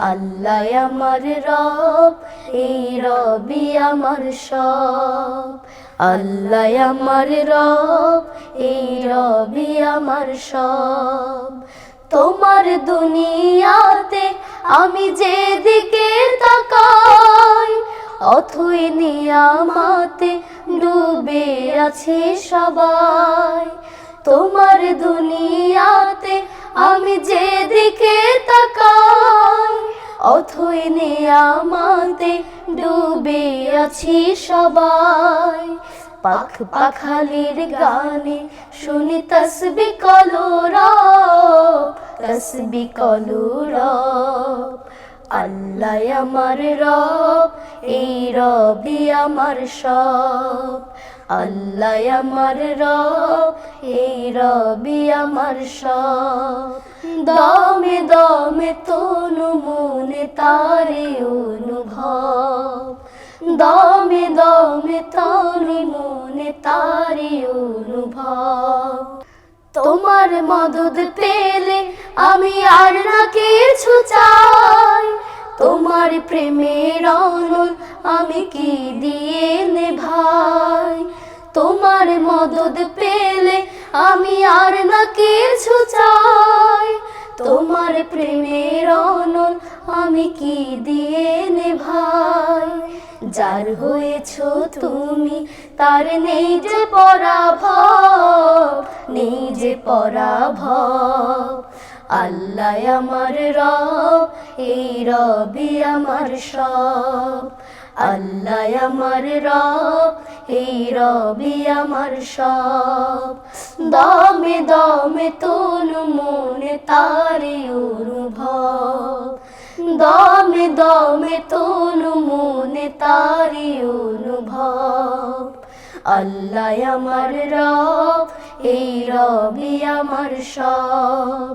আল্লাহ আমার রব, এই রবি আমার সব। আল্লাহ আমার রব, এই রবি আমার সব। তোমার দুনিয়াতে আমি যেদিকে তাকাই, অথই নিয়ামাতে ডুবে আছে সবাই। তোমার দুনিয়াতে আমি যেদিকে ডুবে আছি সবাই। পাখ পাখালির গানে শুনি তসবি কলুরা তসবি কলুরা আল্লাহ আমার রব, এই রবি আমার সব। আল্লাহ আমার রব, এই রবি আমার সব। দমে দমে তনু মনে তারে দমে দমে তনু মনে তারে অনুভব। তোমার মদত পেলে আমি আর না কিছু চাই। তোমার প্রেমের অনল আমি কি দিয়ে নে ভাই তোমার মদত পেলে আমি আর না কিছু চাই। তোমার প্রেমের অনল আমি কি দিয়ে নে ভাই যার হয়েছ তুমি, তার নেই যে পরাভব, নেই যে পরাভব। আল্লাহ আমার রব, এই রবি আমার সব। আল্লাহ আমার রব, এই রবি আমার সব। দমে দমে তনু মনে তারে অনুভব। দমে দমে তনু মনে তারে অনুভব। আল্লাহ আমার রব, এই রবি আমার সব।